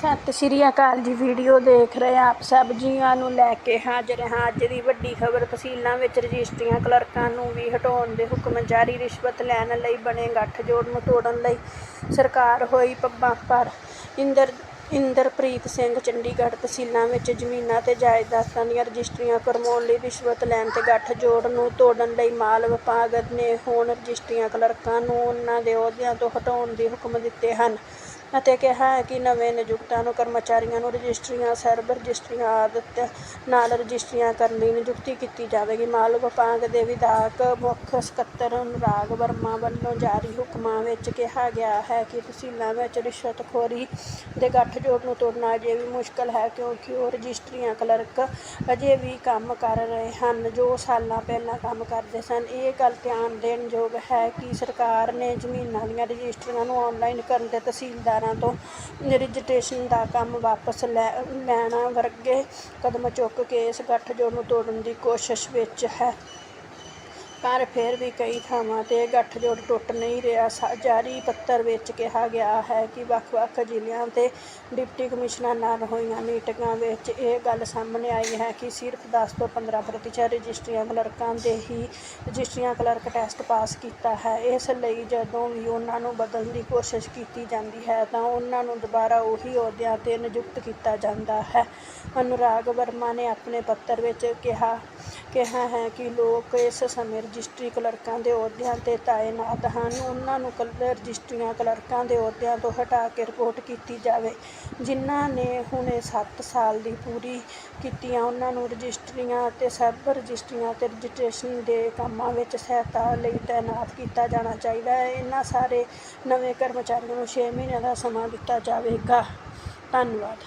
ਸਤਿ ਸ਼੍ਰੀ ਅਕਾਲ ਜੀ, ਵੀਡੀਓ ਦੇਖ ਰਹੇ ਆਪ ਸਭ। ਜੀਆਂ ਨੂੰ ਲੈ ਕੇ ਹਾਜ਼ਰ ਹਾਂ ਅੱਜ ਦੀ ਵੱਡੀ ਖਬਰ। ਤਹਿਸੀਲਾਂ ਵਿੱਚ ਰਜਿਸਟਰੀਆਂ ਕਲਰਕਾਂ ਨੂੰ ਵੀ ਹਟਾਉਣ ਦੇ ਹੁਕਮ ਜਾਰੀ। ਰਿਸ਼ਵਤ ਲੈਣ ਲਈ ਬਣੇ ਗੱਠਜੋੜ ਨੂੰ ਤੋੜਨ ਲਈ ਸਰਕਾਰ ਹੋਈ ਪੱਬਾਂ ਪਰ। ਇੰਦਰ ਇੰਦਰਪ੍ਰੀਤ ਸਿੰਘ ਚੰਡੀਗੜ੍ਹ ਤਹਿਸੀਲਾਂ ਵਿੱਚ ਜ਼ਮੀਨਾਂ ਤੇ ਜਾਇਦਾਦਾਂ ਦੀਆਂ ਰਜਿਸਟਰੀਆਂ ਕਰਵਾਉਣ ਲਈ ਰਿਸ਼ਵਤ ਲੈਣ ਤੇ ਗੱਠਜੋੜ ਨੂੰ ਤੋੜਨ ਲਈ ਮਾਲ ਵਿਭਾਗ ਨੇ ਹੁਣ ਰਜਿਸਟਰੀਆਂ ਕਲਰਕਾਂ ਨੂੰ ਉਨ੍ਹਾਂ ਦੇ ਅਹੁਦਿਆਂ ਤੋਂ ਹਟਾਉਣ ਦੇ ਹੁਕਮ ਦਿੱਤੇ ਹਨ ਅਤੇ ਕਿਹਾ ਹੈ ਕਿ ਨਵੇਂ ਨਿਯੁਕਤਾਂ ਨੂੰ ਕਰਮਚਾਰੀਆਂ ਨੂੰ ਰਜਿਸਟਰੀਆਂ, ਸਰਬ ਰਜਿਸਟਰੀਆਂ ਆਦਿ ਨਾਲ ਰਜਿਸਟਰੀਆਂ ਕਰਨ ਲਈ ਨਿਯੁਕਤੀ ਕੀਤੀ ਜਾਵੇਗੀ। ਮਾਲ ਵਿਭਾਗ ਦੇ ਵਿਧਾਇਕ ਮੁੱਖ ਸਕੱਤਰ ਅਨੁਰਾਗ ਵਰਮਾ ਵੱਲੋਂ ਜਾਰੀ ਹੁਕਮਾਂ ਵਿੱਚ ਕਿਹਾ ਗਿਆ ਹੈ ਕਿ ਤਹਿਸੀਲਾਂ ਵਿੱਚ ਰਿਸ਼ਵਤਖੋਰੀ ਦੇ ਗੱਠ ਗੱਠਜੋੜ ਨੂੰ ਤੋੜਨਾ ਅਜੇ ਵੀ ਮੁਸ਼ਕਲ ਹੈ ਕਿਉਂਕਿ ਉਹ ਰਜਿਸਟਰੀਆਂ ਕਲਰਕ ਅਜੇ ਵੀ ਕੰਮ ਕਰ ਰਹੇ ਹਨ, ਜੋ ਸਾਲਾਂ ਪਹਿਲਾਂ ਕੰਮ ਕਰਦੇ ਸਨ। ਇਹ ਗੱਲ ਧਿਆਨ ਦੇਣ ਯੋਗ ਹੈ ਕਿ ਸਰਕਾਰ ਨੇ ਜ਼ਮੀਨਾਂ ਦੀਆਂ ਰਜਿਸਟਰੀਆਂ ਨੂੰ ਆਨਲਾਈਨ ਕਰਨ ਤੇ ਤਹਿਸੀਲਦਾਰਾਂ ਤੋਂ ਰਜਿਸਟ੍ਰੇਸ਼ਨ ਦਾ ਕੰਮ ਵਾਪਸ ਲੈ, ਲੈਣਾ ਵਰਗੇ ਕਦਮ ਚੁੱਕ ਕੇ ਇਸ ਗੱਠਜੋੜ ਨੂੰ ਤੋੜਨ ਦੀ ਕੋਸ਼ਿਸ਼ ਵਿੱਚ ਹੈ। ਪਰ ਫਿਰ ਵੀ ਕਈ ਥਾਵਾਂ 'ਤੇ ਗੱਠਜੋੜ ਟੁੱਟ ਨਹੀਂ ਰਿਹਾ। ਸ- ਜਾਰੀ ਪੱਤਰ ਵਿੱਚ ਕਿਹਾ ਗਿਆ ਹੈ ਕਿ ਵੱਖ-ਵੱਖ ਜ਼ਿਲ੍ਹਿਆਂ ਤੇ ਡਿਪਟੀ ਕਮਿਸ਼ਨਰ ਨਾਲ ਹੋਈਆਂ ਮੀਟਿੰਗਾਂ ਵਿੱਚ ਇਹ ਗੱਲ ਸਾਹਮਣੇ ਆਈ ਹੈ ਕਿ ਸਿਰਫ 10 ਤੋਂ 15 ਪ੍ਰਤੀਸ਼ਤ ਰਜਿਸਟਰੀਆਂ ਕਲਰਕਾਂ ਦੇ ਹੀ ਰਜਿਸਟਰੀਆਂ ਕਲਰਕ ਟੈਸਟ ਪਾਸ ਕੀਤਾ ਹੈ। ਇਸ ਲਈ ਜਦੋਂ ਵੀ ਉਹਨਾਂ ਨੂੰ ਬਦਲਣ ਦੀ ਕੋਸ਼ਿਸ਼ ਕੀਤੀ ਜਾਂਦੀ ਹੈ ਤਾਂ ਉਹਨਾਂ ਨੂੰ ਦੁਬਾਰਾ ਉਹੀ ਅਹੁਦਿਆਂ 'ਤੇ ਨਿਯੁਕਤ ਕੀਤਾ ਜਾਂਦਾ ਹੈ। ਅਨੁਰਾਗ ਵਰਮਾ ਨੇ ਆਪਣੇ ਪੱਤਰ ਵਿੱਚ ਕਿਹਾ ਕਿਹਾ ਹੈ ਕਿ ਲੋਕ ਇਸ ਸਮੇਂ ਰਜਿਸਟਰੀ ਕਲਰਕਾਂ ਦੇ ਅਹੁਦਿਆਂ 'ਤੇ ਤਾਇਨਾਤ ਹਨ। ਉਹਨਾਂ ਨੂੰ ਕਲ, ਰਜਿਸਟਰੀਆਂ ਕਲਰਕਾਂ ਦੇ ਅਹੁਦਿਆਂ ਤੋਂ ਹਟਾ ਕੇ ਰਿਪੋਰਟ ਕੀਤੀ ਜਾਵੇ। ਜਿਨ੍ਹਾਂ ਨੇ ਹੁਣੇ ਸੱਤ ਸਾਲ ਦੀ ਪੂਰੀ ਕੀਤੀਆਂ, ਉਹਨਾਂ ਨੂੰ ਰਜਿਸਟਰੀਆਂ ਅਤੇ ਸਬ ਰਜਿਸਟਰੀਆਂ ਅਤੇ ਰਜਿਸਟ੍ਰੇਸ਼ਨ ਦੇ ਕੰਮਾਂ ਵਿੱਚ ਸਹਾਇਤਾ ਲਈ ਤਾਇਨਾਤ ਕੀਤਾ ਜਾਣਾ ਚਾਹੀਦਾ ਹੈ। ਇਹਨਾਂ ਸਾਰੇ ਨਵੇਂ ਕਰਮਚਾਰੀਆਂ ਨੂੰ ਛੇ ਮਹੀਨਿਆਂ ਦਾ ਸਮਾਂ ਦਿੱਤਾ ਜਾਵੇਗਾ। ਧੰਨਵਾਦ।